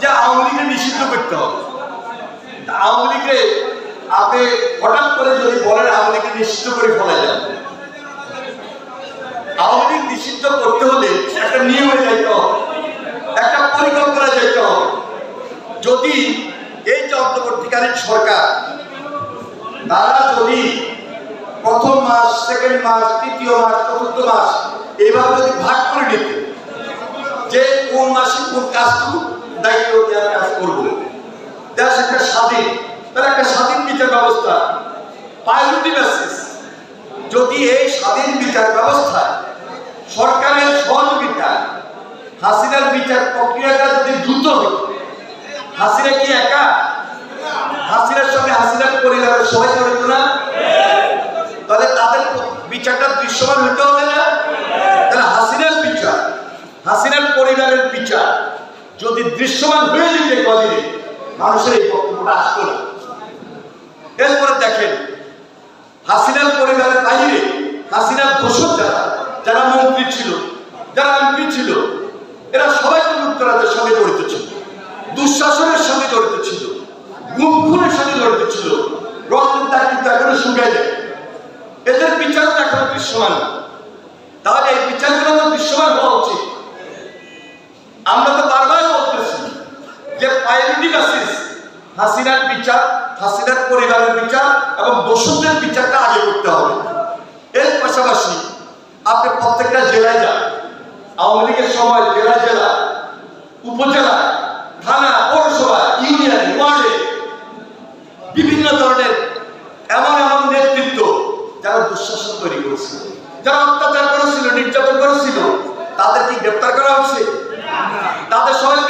যে আওয়ামী লীগকে নিষিদ্ধ করতে হবে। আওয়ামী লীগকে আপনি হঠাৎ করে যদি বলেন আওয়ামী লীগকে নিষিদ্ধ করে ফেলা যায় আওয়ামী লীগ নিষিদ্ধ করতে হলে একটা নিয়মে যাইতে হবে, একটা পরিকল্পনা যাইতে হবে। যদি এই অন্তর্বর্তীকালীন সরকার, তারা যদি প্রথম মাস সেকেন্ড মাস, তৃতীয় মাস, চতুর্থ মাস এইভাবে যদি ভাগ করে নিত, যে কোন মাসে কোন কাজটুকু দায়িত্ব দেওয়ার কাজ করব। দেশ একটা স্বাধীন, তাহলে একটা স্বাধীন বিচার ব্যবস্থা। প্রায়োরিটি বেসিস যদি এই স্বাধীন বিচার ব্যবস্থায় সরকারের সহযোগিতা হাসিনার বিচার প্রক্রিয়াটা যদি দ্রুত হতো হাসিনা কি একা? হাসিনার সঙ্গে হাসিনার পরিবারের সবাই জড়িত না? তাহলে তাদের বিচারটা দৃশ্যমান হতে হবে না? তাহলে হাসিনার বিচার, হাসিনার পরিবারের বিচার যদি দৃশ্যমান হয়ে যেত কদিনে মানুষের এই বক্তব্যটা আসতো না। এরপরে দেখেন, হাসিনার পরিবারের বাইরে হাসিনার দোষক যারা যারা মন্ত্রী ছিল, যারা এমপি ছিল, এরা সবাই যুক্তরাজ্যের সঙ্গে জড়িত ছিল। দুঃশাসনের সঙ্গে জড়িত ছিল, গুম খুনের সঙ্গে জড়িত ছিল। রক্তের দাগ কিন্তু এখনও শুকায় যায় এদের বিচার এখনও দৃশ্যমান। তাহলে এই বিচারগুলো তো দৃশ্যমান হওয়া উচিত আমরা তো বারবার বলতেছি যে হাসিনার বিচার হাসিনার পরিবারের বিচার এবং দোষকদের বিচারটা আগে করতে হবে। এর পাশাপাশি আপনি প্রত্যেকটা জেলায় যান। আওয়ামী লীগের সময় জেলা জেলা, উপজেলা, থানা, পৌরসভা, ইউনিয়ন, ওয়ার্ডে বিভিন্ন ধরনের এমন এমন নেতৃত্ব যারা দুঃশাসন তৈরি করেছিল, যারা অত্যাচার করেছিল, নির্যাতন করেছিল, তাদেরকে গ্রেপ্তার করা হচ্ছে। তাদের সবাই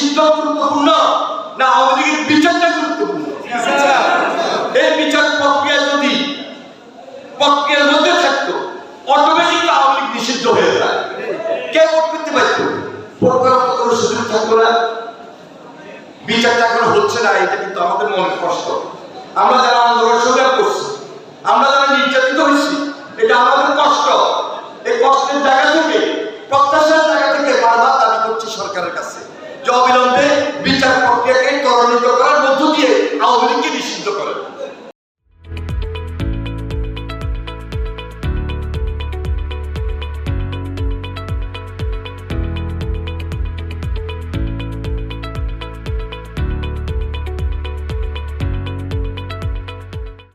নিষিদ্ধ গুরুত্বপূর্ণ না আওয়ামী বিচারটা গুরুত্বপূর্ণ? এই বিচার প্রক্রিয়া যদি, প্রক্রিয়ার মধ্যে থাকতো অটোমেটিক আওয়ামী লীগ নিষিদ্ধ হয়ে যায়। কে ভোট করতে পারত? কোনো সুযোগ থাকতো না। বিচারটা এখন হচ্ছে না, এটা কিন্তু আমাদের মনে কষ্ট। আমরা যারা আন্দোলন সংগ্রাম করছি, আমরা যারা নির্যাতন